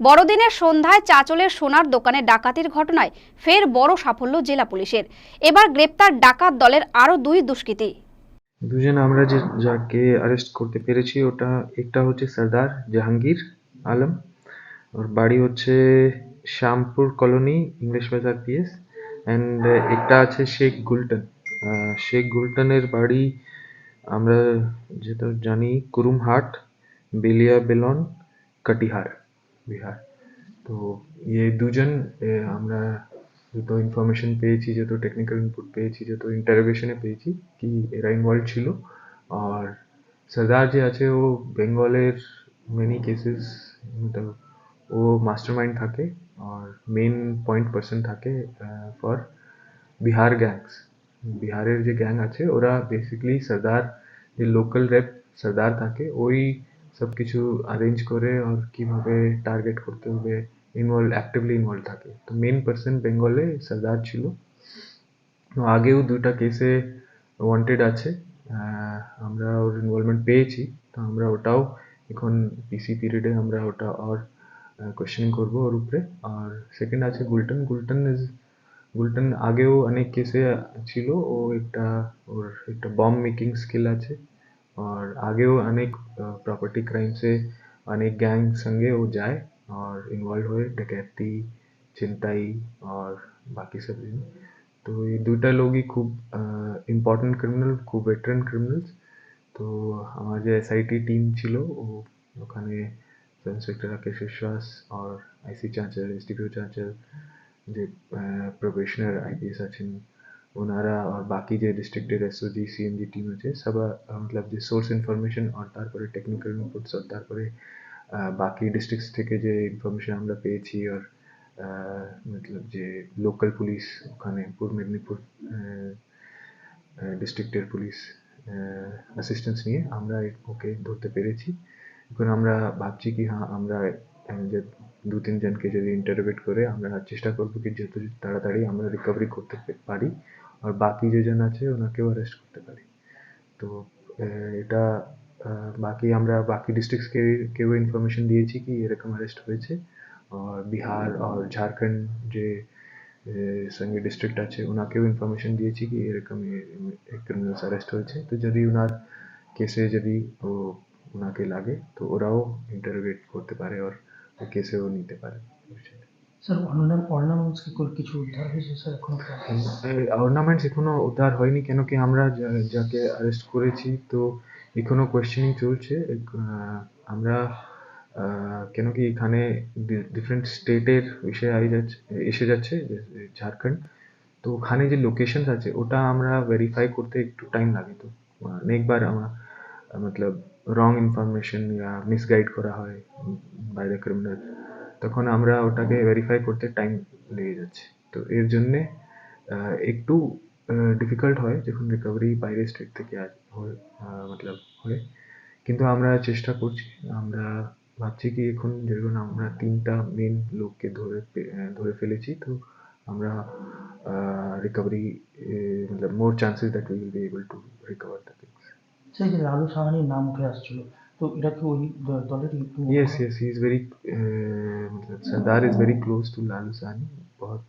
বড়দিনের সন্ধ্যায় চাচলের সোনার দোকানে ডাকাতির ঘটনায় ফের বড় সাফল্য জেলা পুলিশের। এবার গ্রেপ্তার ডাকাত দলের আরও দুই দুষ্কৃতী। দুজন আমরা যে যাকে অ্যারেস্ট করতে পেরেছি, ওটা একটা হচ্ছে সর্দার জাহাঙ্গীর আলম, ওর বাড়ি হচ্ছে Shyampur colony English Bazar PS and একটা আছে শেখ গুলটন। শেখ গুলটনের বাড়ি আমরা যেটা জানি, কুরুমহাট, বেলিয়া বেলন, কাটিহার। বিহার তো ये দুজন এ, আমরা যত ইনফরমেশন পেয়েছি যত টেকনিক্যাল ইনপুট পেয়েছি যত ইন্টারোগেশনে পেয়েছি কি এরা ইনভলভ ছিল আর সর্দার যে আছে ও বেঙ্গলের মেনি কেসেস ও মাস্টার মাইন্ড থাকে আর মেন পয়েন্ট পার্সন থাকে ফর বিহার গ্যাংস বিহারের যে গ্যাং আছে ওরা বেসিক্যালি সর্দার যে লোকাল রেপ সর্দার থাকে ওই সব কিছু অ্যারেঞ্জ করে আর কীভাবে টার্গেট করতে হবে ইনভলভ অ্যাক্টিভলি ইনভলভ থাকে তো মেন পার্সন বেঙ্গলে সর্দার ছিল তো আগেও দুটা কেসে ওয়ান্টেড আছে আহ, আমরা ওর ইনভলভমেন্ট পেয়েছি তো আমরা ওটাও এখন পিসি পিরিয়ডে আমরা ওটা আর কোয়েশ্চেনিং করব ওর উপরে আর সেকেন্ড আছে গুলটন গুলটন ইজ গুলটন আগেও অনেক কেসে ছিল ও একটা ওর একটা বম্ব মেকিং স্কিল আছে আর আগেও অনেক প্রপার্টি ক্রাইমসে অনেক গ্যাং সঙ্গে ও যায় আর ইনভলভ হয়ে डकैती ছিনতাই আর বাকি সব জিনিস তো এই দুইটা লোকই খুব ইম্পর্টেন্ট ক্রিমিনাল খুব ভেটারান ক্রিমিনালস তো আমার যে এসআইটি টিম ছিল ও ওখানে ইন্সপেক্টর রাকেশ বিশ্বাস আর আইসি চাঁচল এসডিপিও চাঁচল যে প্রবেশনার আইপিএস আছেন ওনারা আর বাকি যে ডিস্ট্রিক্টের এসওজি সিএমজি টিম আছে সব মতলব যে সোর্স ইনফরমেশন আর তারপরে টেকনিক্যাল ইনপুটস আর তারপরে বাকি ডিস্ট্রিক্টস থেকে যে ইনফরমেশন আমরা পেয়েছি আর মতলব যে লোকাল পুলিশ ওখানে পূর্ব মেদিনীপুর ডিস্ট্রিক্টের পুলিশ অ্যাসিস্ট্যান্স নিয়ে আমরা ওকে ধরতে পেরেছি এখন আমরা ভাবছি কি হ্যাঁ আমরা যে দু তিনজনকে যদি ইন্টারোগেট করে আমরা চেষ্টা করব কি যত তাড়াতাড়ি আমরা রিকভারি করতে পারি। আর বাকি যেজন আছে ওনাকেও অ্যারেস্ট করতে পারি। তো এটা বাকি আমরা বাকি ডিস্ট্রিক্টসকে কেউ ইনফরমেশন দিয়েছি কি এরকম অ্যারেস্ট হয়েছে। আর বিহার আর ঝাড়খণ্ড যে সঙ্গে ডিস্ট্রিক্ট আছে ওনাকেও ইনফরমেশন দিয়েছি কি এরকম ক্রিমিনালস অ্যারেস্ট হয়েছে। তো যদি ওনার কেসে যদি ও, ওনাকে লাগে, তো ওরাও ইন্টারোগেট করতে পারে। আর কেসেও নিতে পারে স্যার অর্নাম অর্নামেন্টস কি করে কিছু উদ্ধার হয়েছে স্যার এখনও অর্নামেন্টস এখনও উদ্ধার হয়নি কেন কি আমরা যাকে অ্যারেস্ট করেছি তো এখনও কোয়েশ্চেনিং চলছে আমরা কেন কি এখানে ডিফারেন্ট স্টেটের বিষয় আই যাচ্ছে এসে যাচ্ছে ঝাড়খণ্ড। তো ওখানে যে লোকেশন আছে ওটা আমরা ভেরিফাই করতে একটু টাইম লাগে তো। অনেকবার আমরা মতলব রং ইনফরমেশন या মিসগাইড করা হয় বাই দ্য ক্রিমিনাল তখন আমরা ওটাকে ভেরিফাই করতে টাইম লেগে যাচ্ছে। তো এর জন্যে একটু ডিফিকাল্ট হয় যখন রিকভারি বাইরে স্টেট থেকে মতলব হয়। কিন্তু আমরা চেষ্টা করছি, আমরা ভাবছি কি এখন যেরকম আমরা তিনটা মেন লোককে ধরে ধরে ফেলেছি, তো আমরা recovery Matlab more chances that we will be able to recover the সেই যে লালু সাহানির নাম উঠে আসছিল তো এটা কি ওই দ- দলেরই একটু yes yes he is very uh, मतलब सरदार is very close to Lalu Sahni बहुत